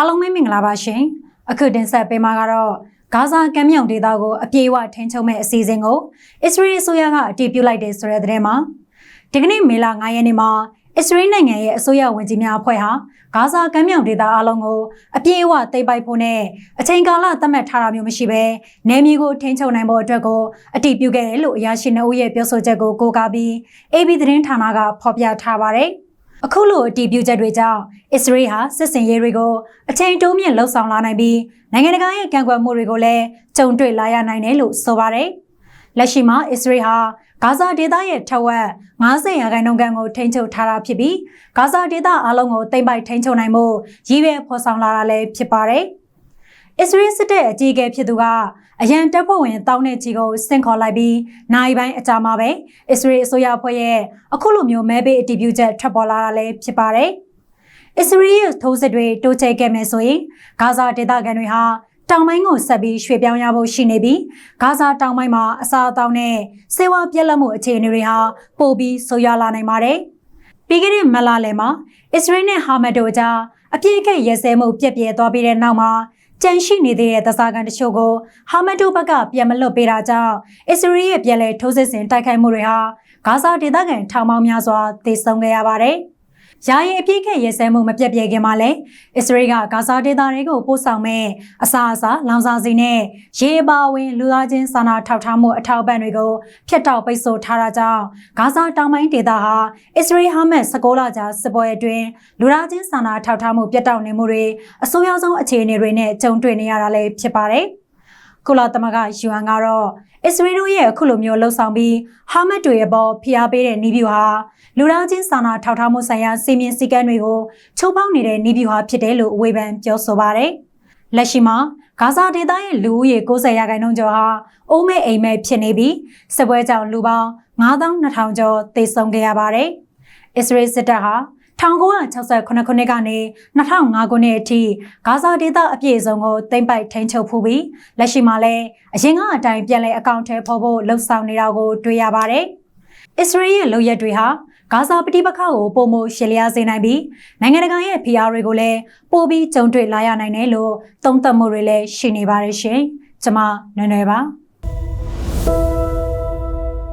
အားလုံးပဲမင်္ဂလာပါရှင်အခုတင်ဆက်ပေးမှာကတော့ဂါဇာကမ်းမြောင်ဒေသကိုအပြေအဝထိန်းချုပ်မဲ့အစီအစဉ်ကိုအစ္စရေးအစိုးရကအတည်ပြုလိုက်တယ်ဆိုတဲ့သတင်းမှာဒီကနေ့မေလ9ရက်နေ့မှာအစ္စရေးနိုင်ငံရဲ့အစိုးရဝန်ကြီးများအဖွဲ့ဟာဂါဇာကမ်းမြောင်ဒေသအလုံးကိုအပြေအဝသိမ်းပိုက်ဖို့နဲ့အချိန်ကာလသတ်မှတ်ထားတာမျိုးမရှိဘဲနယ်မြေကိုထိန်းချုပ်နိုင်ဖို့အတွက်ကိုအတည်ပြုခဲ့တယ်လို့အရာရှိနှုတ်ရဲ့ပြောဆိုချက်ကိုကိုးကားပြီး AB သတင်းဌာနကဖော်ပြထားပါတယ်။ အခုလိုအတည်ပြုချက်တွေကြောင့်အစ္စရေးဟာစစ်စင်ရေးတွေကိုအချိန်တိုးမြင့်လှုပ်ဆောင်လာနိုင်ပြီးနိုင်ငံတကာရဲ့ကန့်ကွက်မှုတွေကိုလည်းကြုံတွေ့လာရနိုင်တယ်လို့ဆိုပါတယ်။လက်ရှိမှာအစ္စရေးဟာဂါဇာဒေသရဲ့ထက်ဝက်90ရာခိုင်နှုန်းကန်ကိုထိန်းချုပ်ထားတာဖြစ်ပြီးဂါဇာဒေသအလုံးကိုသိမ်းပိုက်ထိန်းချုပ်နိုင်မှုရည်ရွယ်ဖော်ဆောင်လာတာလည်းဖြစ်ပါတယ်။ အစ္စရေးစစ်တပ်အကြီးအကဲဖြစ်သူကအရန်တပ်ဖွဲ့ဝင်တောင်းတဲ့ချီကိုဆင့်ခေါ်လိုက်ပြီးနိုင်ပိုင်းအကြမှာပဲအစ္စရေးအစိုးရဖွဲ့ရဲ့အခုလိုမျိုးမဲဘေးအတည်ပြုချက်ထွက်ပေါ်လာတာလည်းဖြစ်ပါတယ်။အစ္စရေးရဲ့ထိုးစစ်တွေတိုးချဲ့ခဲ့မယ်ဆိုရင်ဂါဇာဒေသခံတွေဟာတောင်ပိုင်းကိုဆက်ပြီးရွှေ့ပြောင်းရဖို့ရှိနေပြီးဂါဇာတောင်ပိုင်းမှာအစာအသောက်နဲ့ဆေးဝါးပြက်လက်မှုအခြေအနေတွေဟာပိုပြီးဆိုးရွားလာနိုင်ပါတယ်။ပြီးခဲ့တဲ့မလာလယ်မှာအစ္စရေးနဲ့ဟာမတ်တို့ကြားအပြည့်အကက်ရဲစဲမှုပြက်ပြဲသွားပြီးတဲ့နောက်မှာ ကြန့်ရှိနေသေးတဲ့သစားကန်တချို့ကိုဟာမတ်တို့ဘက်ကပြန်မလွတ်ပေးတာကြောင့်အစ္စရေးရဲ့ပြည်လဲထိုးစစ်ဆင်တိုက်ခိုက်မှုတွေဟာဂါဇာဒေသခံထောင်ပေါင်းများစွာသေဆုံးခဲ့ရပါတယ်။ ယာယီအပြည့်ခက်ရဲစဲမှုမပြတ်ပြဲခင်မှာလည်းအစ္စရေးကဂါဇာဒေသတွေကိုပို့ဆောင်မဲ့အစာအစာလောင်စာဆီနဲ့ရေပါဝင်လူသားချင်းစာနာထောက်ထားမှုအထောက်ပံ့တွေကိုဖျက်တောက်ပိတ်ဆို့ထားတာကြောင့်ဂါဇာတောင်ပိုင်းဒေသဟာအစ္စရေးဟာမတ်16လကြာစစ်ပွဲအတွင်းလူသားချင်းစာနာထောက်ထားမှုပြတ်တောက်နေမှုတွေအဆိုးရွားဆုံးအခြေအနေတွေနဲ့ကြုံတွေ့နေရတာလည်းဖြစ်ပါတယ်။ ကုလသမဂ္ဂယူအန်ကတော့အစ္စရေးတို့ရဲ့အခုလိုမျိုးလှုပ်ဆောင်ပြီးဟာမတ်တွေရဲ့ပေါ်ဖိအားပေးတဲ့နီးဗျူဟာလူသားချင်းစာနာထောက်ထားမှုဆိုင်ရာစီမင်းစည်းကမ်းတွေကိုချိုးဖောက်နေတဲ့နီးဗျူဟာဖြစ်တယ်လို့ဝေဖန်ပြောဆိုပါတယ်။လက်ရှိမှာဂါဇာဒေသရဲ့လူဦးရေ90ရာခိုင်နှုန်းကျော်ဟာအိုးမဲ့အိမ်မဲ့ဖြစ်နေပြီးစစ်ပွဲကြောင့်လူပေါင်း9200ကျော်သေဆုံးခဲ့ရပါတယ်။အစ္စရေးစစ်တပ်ဟာ 1968ခုနှစ်ကနေ2005ခုနှစ်အထိဂါဇာဒေသအပြည့်အစုံကိုသိမ်းပိုက်ထိန်းချုပ်ဖူးပြီးလက်ရှိမှာလည်းအရင်ကအတိုင်းပြန်လည်အကောင့်ထဲပေါ်ဖို့လှုံ့ဆော်နေတာကိုတွေ့ရပါတယ်။အစ္စရေးရဲ့လုပ်ရက်တွေဟာဂါဇာပဋိပက္ခကိုပုံမရှယ်လျားစေနိုင်ပြီးနိုင်ငံတကာရဲ့ဖိအားတွေကိုလည်းပိုပြီးကြုံတွေ့လာရနိုင်တယ်လို့သုံးသပ်မှုတွေလည်းရှိနေပါတယ်ရှင်။ကျွန်မနွယ်နွယ်ပါ။